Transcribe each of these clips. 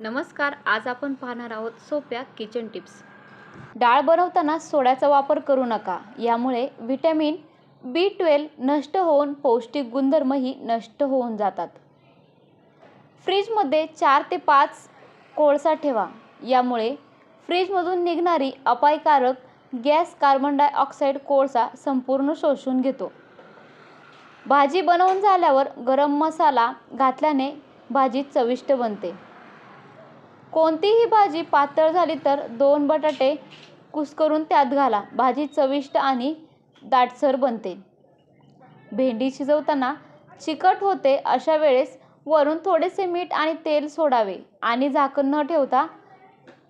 नमस्कार आज आपण पाहणार आहोत सोप्या किचन टिप्स डाळ बनवताना सोड्याचा वापर करू नका. यामुळे व्हिटॅमिन बी ट्वेल्व नष्ट होऊन पौष्टिक गुणधर्मही नष्ट होऊन जातात. फ्रीजमध्ये चार ते पाच कोळसा ठेवा. यामुळे फ्रीजमधून निघणारी अपायकारक गॅस कार्बन डायऑक्साईड कोळसा संपूर्ण शोषून घेतो. भाजी बनवून झाल्यावर गरम मसाला घातल्याने भाजी चविष्ट बनते. कोणतीही भाजी पातळ झाली तर दोन बटाटे कुस्करून त्यात घाला. भाजी चविष्ट आणि दाटसर बनते. भेंडी शिजवताना चिकट होते अशा वेळेस वरून थोडेसे मीठ आणि तेल सोडावे आणि झाकण न ठेवता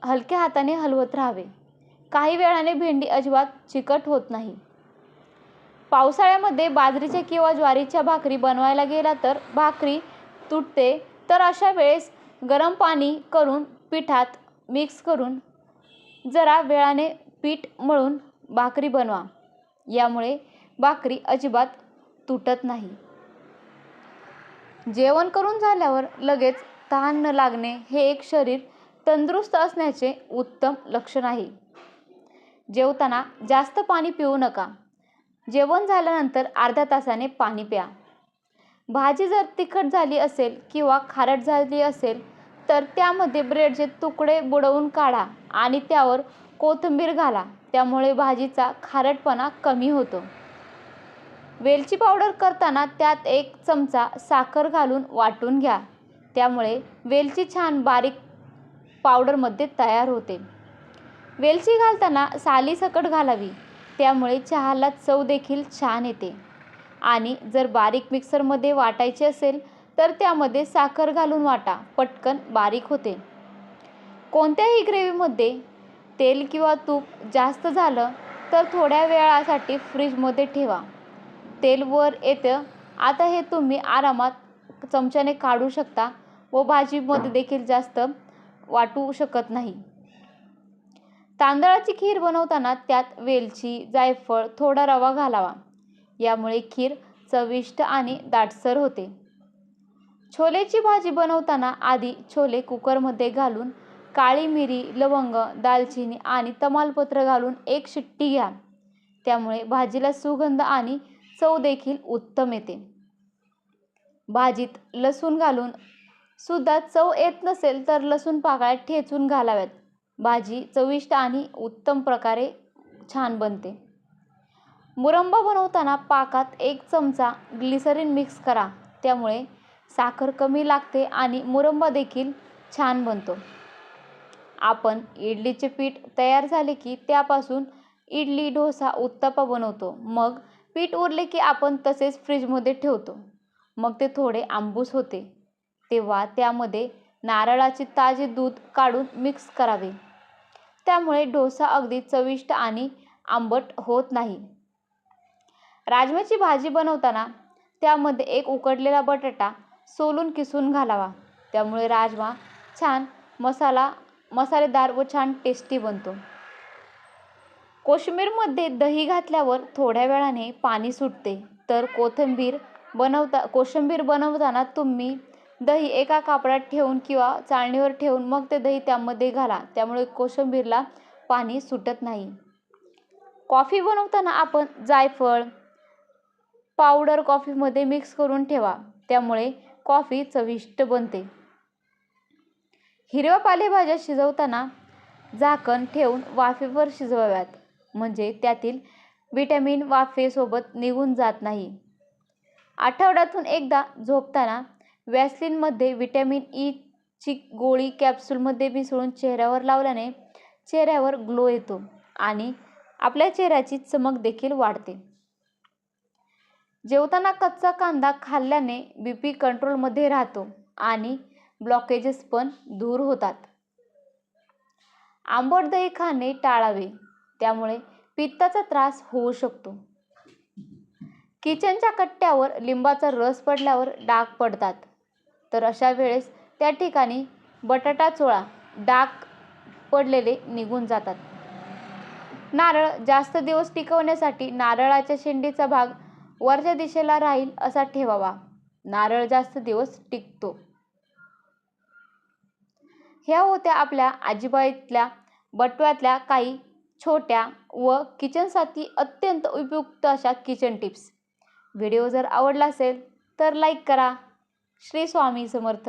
हलक्या हाताने हलवत राहावे. काही वेळाने भेंडी अजिबात चिकट होत नाही. पावसाळ्यामध्ये बाजरीच्या किंवा ज्वारीच्या भाकरी बनवायला गेला तर भाकरी तुटते तर अशा वेळेस गरम पाणी करून पिठात मिक्स करून जरा वेळाने पीठ मळून भाकरी बनवा. यामुळे भाकरी अजिबात तुटत नाही. जेवण करून झाल्यावर लगेच तहान न लागणे हे एक शरीर तंदुरुस्त असण्याचे उत्तम लक्षण आहे. जेवताना जास्त पाणी पिऊ नका. जेवण झाल्यानंतर अर्ध्या तासाने पाणी प्या. भाजी जर तिखट झाली असेल किंवा खारट झाली असेल तर त्यामध्ये ब्रेडचे तुकडे बुडवून काढा आणि त्यावर कोथिंबीर घाला. त्यामुळे भाजीचा खारटपणा कमी होतो. वेलची पावडर करताना त्यात एक चमचा साखर घालून वाटून घ्या. त्यामुळे वेलची छान बारीक पावडरमध्ये तयार होते. वेलची घालताना सालीसकट घालावी. त्यामुळे चहाला चव देखील छान येते. आणि जर बारीक मिक्सरमध्ये वाटायचे असेल तर त्यामध्ये साखर घालून वाटा पटकन बारीक होते. कोणत्याही ग्रेव्हीमध्ये तेल किंवा तूप जास्त झालं तर थोड्या वेळासाठी फ्रीजमध्ये ठेवा. तेल वर येतं. आता हे तुम्ही आरामात चमच्याने काढू शकता व भाजीमध्ये देखील जास्त वाटू शकत नाही. तांदळाची खीर बनवताना त्यात वेलची जायफळ थोडा रवा घालावा. यामुळे खीर चविष्ट आणि दाटसर होते. छोलेची भाजी बनवताना आधी छोले कुकरमध्ये घालून काळी मिरी लवंग दालचिनी आणि तमालपत्र घालून एक शिट्टी घ्या. त्यामुळे भाजीला सुगंध आणि चव देखील उत्तम येते. भाजीत लसूण घालून सुद्धा चव येत नसेल तर लसूण पाकळ्यात ठेचून घालाव्यात. भाजी चविष्ट आणि उत्तम प्रकारे छान बनते. मुरंबा बनवताना पाकात एक चमचा ग्लिसरीन मिक्स करा. त्यामुळे साखर कमी लागते आणि मुरंबा देखील छान बनतो. आपण इडलीचे पीठ तयार झाले की त्यापासून इडली डोसा उत्तप्पा बनवतो. मग पीठ उरले की आपण तसेच फ्रीजमध्ये ठेवतो. मग ते थोडे आंबूस होते. तेव्हा त्यामध्ये नारळाचे ताजे दूध काढून मिक्स करावे. त्यामुळे डोसा अगदी चविष्ट आणि आंबट होत नाही. राजमाची भाजी बनवताना त्यामध्ये एक उकडलेला बटाटा सोलून किसून घालावा. त्यामुळे राजमा छान मसाला मसालेदार व छान टेस्टी बनतो. कोशिंबीरमध्ये दही घातल्यावर थोड्या वेळाने पाणी सुटते. तर कोथिंबीर बनवता कोशिंबीर बनवताना तुम्ही दही एका कापडात ठेवून किंवा चाळणीवर ठेवून मग ते दही त्यामध्ये घाला. त्यामुळे कोशिंबीरला पाणी सुटत नाही. कॉफी बनवताना आपण जायफळ पावडर कॉफीमध्ये मिक्स करून ठेवा. त्यामुळे कॉफी चविष्ट बनते. हिरव्या पालेभाज्या शिजवताना झाकण ठेवून वाफेवर शिजवाव्यात. म्हणजे त्यातील विटॅमिन वाफेसोबत निघून जात नाही. आठवड्यातून एकदा झोपताना वॅसलिनमध्ये विटॅमिन ची गोळी कॅप्सूलमध्ये मिसळून चेहऱ्यावर लावल्याने चेहऱ्यावर ग्लो येतो आणि आपल्या चेहऱ्याची चमक देखील वाढते. जेवताना कच्चा कांदा खाल्ल्याने बी पी कंट्रोलमध्ये राहतो आणि ब्लॉकेजेस पण दूर होतात. आंबट दही खाणे टाळावे त्यामुळे पित्ताचा त्रास होऊ शकतो. किचनच्या कट्ट्यावर लिंबाचा रस पडल्यावर डाग पडतात. तर अशा वेळेस त्या ठिकाणी बटाटा चोळा डाग पडलेले निघून जातात. नारळ जास्त दिवस टिकवण्यासाठी नारळाच्या शेंडीचा भाग वरच्या दिशेला राहील असा ठेवावा. नारळ जास्त दिवस टिकतो. ह्या होत्या आपल्या आजीबाईतल्या बटव्यातल्या काही छोट्या व किचनसाठी अत्यंत उपयुक्त अशा किचन टिप्स व्हिडिओ जर आवडला असेल तर लाईक करा. श्री स्वामी समर्थ.